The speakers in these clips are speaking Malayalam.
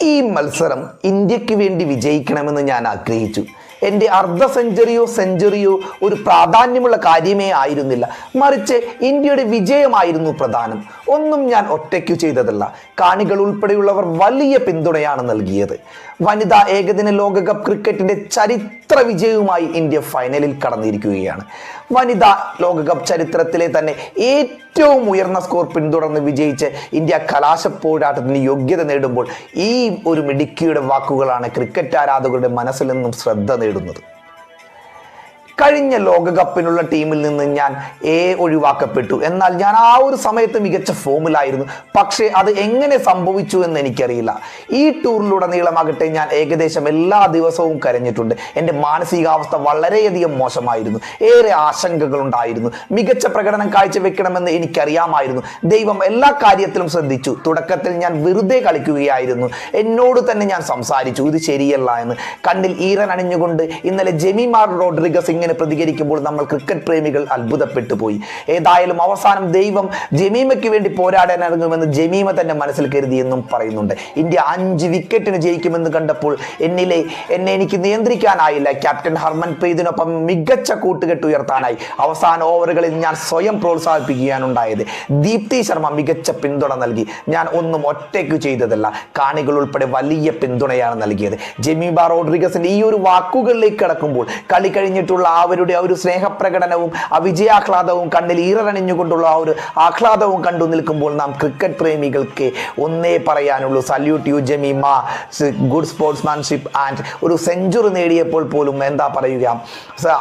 ഈ മത്സരം ഇന്ത്യയ്ക്ക് വേണ്ടി വിജയിക്കണമെന്ന് ഞാൻ ആഗ്രഹിച്ചു. എന്റെ അർദ്ധ സെഞ്ചുറിയോ സെഞ്ചുറിയോ ഒരു പ്രാധാന്യമുള്ള കാര്യമേ ആയിരുന്നില്ല. മറിച്ച് ഇന്ത്യയുടെ വിജയമായിരുന്നു പ്രധാനം. ഒന്നും ഞാൻ ഒറ്റയ്ക്കു ചെയ്തതല്ല. കാണികൾ ഉൾപ്പെടെയുള്ളവർ വലിയ പിന്തുണയാണ് നൽകിയത്. വനിതാ ഏകദിന ലോകകപ്പ് ക്രിക്കറ്റിന്റെ ചരിത്ര വിജയവുമായി ഇന്ത്യ ഫൈനലിൽ കടന്നിരിക്കുകയാണ്. വനിതാ ലോകകപ്പ് ചരിത്രത്തിലെ തന്നെ ഏറ്റവും ഉയർന്ന സ്കോർ പിന്തുടർന്ന് വിജയിച്ച് ഇന്ത്യ കലാശ കലാശപ്പോരാട്ടത്തിന് യോഗ്യത നേടുമ്പോൾ ഈ ഒരു മിടുക്കിയുടെ വാക്കുകളാണ് ക്രിക്കറ്റ് ആരാധകരുടെ മനസ്സിൽ നിന്നും ശ്രദ്ധ നേടുന്നത് കഴിഞ്ഞ ലോകകപ്പിനുള്ള ടീമിൽ നിന്ന് ഞാൻ എ ഒഴിവാക്കപ്പെട്ടു. എന്നാൽ ഞാൻ ആ ഒരു സമയത്ത് മികച്ച ഫോമിലായിരുന്നു പക്ഷേ അത് എങ്ങനെ സംഭവിച്ചു എന്ന് എനിക്കറിയില്ല. ഈ ടൂറിലുടനീളമാകട്ടെ ഞാൻ ഏകദേശം എല്ലാ ദിവസവും കരഞ്ഞിട്ടുണ്ട്. എന്റെ മാനസികാവസ്ഥ വളരെയധികം മോശമായിരുന്നു. ഏറെ ആശങ്കകളുണ്ടായിരുന്നു. മികച്ച പ്രകടനം കാഴ്ചവെക്കണമെന്ന് എനിക്കറിയാമായിരുന്നു. ദൈവം എല്ലാ കാര്യത്തിലും ശ്രദ്ധിച്ചു. തുടക്കത്തിൽ ഞാൻ വെറുതെ കളിക്കുകയായിരുന്നു. എന്നോട് തന്നെ ഞാൻ സംസാരിച്ചു. ഇത് ശരിയല്ല എന്ന്. കണ്ണിൽ ഈറൻ അണിഞ്ഞുകൊണ്ട് ഇന്നലെ ജെമിമാർ റോഡ്രിഗസ് പ്രതികരിക്കുമ്പോൾ നമ്മൾ ക്രിക്കറ്റ് പ്രേമികൾ അത്ഭുതപ്പെട്ടു പോയി. ഏതായാലും അവസാനം ദൈവം ജമീമയ്ക്ക് വേണ്ടി പോരാടാൻ ഇറങ്ങുമെന്ന് ജമീമ തന്നെ മനസ്സിൽ കരുതിയെന്നും പറയുന്നുണ്ട്. ഇന്ത്യ അഞ്ച് വിക്കറ്റിന് ജയിക്കുമെന്ന് കണ്ടപ്പോൾ എന്നിലെ എന്നെ എനിക്ക് നിയന്ത്രിക്കാനായില്ല. ക്യാപ്റ്റൻ ഹർമൻ പ്രീതിനൊപ്പം മികച്ച കൂട്ടുകെട്ട് ഉയർത്താനായി. അവസാന ഓവറുകളിൽ ഞാൻ സ്വയം പ്രോത്സാഹിപ്പിക്കുകയാണുണ്ടായത്. ദീപ്തി ശർമ്മ മികച്ച പിന്തുണ നൽകി. ഞാൻ ഒന്നും ഒറ്റയ്ക്ക് ചെയ്തതല്ല. കാണികൾ ഉൾപ്പെടെ വലിയ പിന്തുണയാണ് നൽകിയത്. ജമീബ റോഡ്രിഗസിന്റെ ഈ ഒരു വാക്കുകളിലേക്ക് കടക്കുമ്പോൾ കളി കഴിഞ്ഞിട്ടുള്ള അവരുടെ ആ ഒരു സ്നേഹപ്രകടനവും ആ വിജയാഹ്ലാദവും കണ്ണിൽ ഈറണിഞ്ഞുകൊണ്ടുള്ള ആ ഒരു ആഹ്ലാദവും കണ്ടു നിൽക്കുമ്പോൾ നാം ക്രിക്കറ്റ് പ്രേമികൾക്ക് ഒന്നേ പറയാനുള്ളൂ. Salute you man good sportsmanship and ഒരു സെഞ്ചുറി നേടിയപ്പോൾ പോലും എന്താ പറയുക?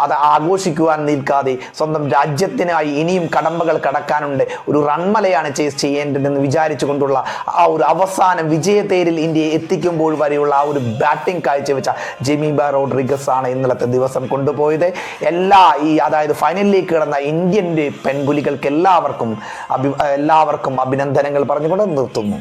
അത് ആഘോഷിക്കുവാൻ നിൽക്കാതെ സ്വന്തം രാജ്യത്തിനായി ഇനിയും കടമ്പകൾ കടക്കാനുണ്ട്. ഒരു റൺമലയാണ് ചേസ് ചെയ്യേണ്ടതെന്ന് വിചാരിച്ചുകൊണ്ടുള്ള ആ ഒരു അവസാനം വിജയത്തേരിൽ ഇന്ത്യയെ എത്തിക്കുമ്പോൾ വരെയുള്ള ആ ഒരു ബാറ്റിംഗ് കാഴ്ചവെച്ച ജെമീബ റോഡ്രിഗസ് ആണ് ഇന്നലത്തെ ദിവസം കൊണ്ടുപോയത്. എല്ലാ ഈ അതായത് ഫൈനലിലേക്ക് കിടന്ന ഇന്ത്യന്റെ പെൺപുലികൾക്ക് എല്ലാവർക്കും അഭി എല്ലാവർക്കും അഭിനന്ദനങ്ങൾ പറഞ്ഞുകൊണ്ട് നിർത്തുന്നു.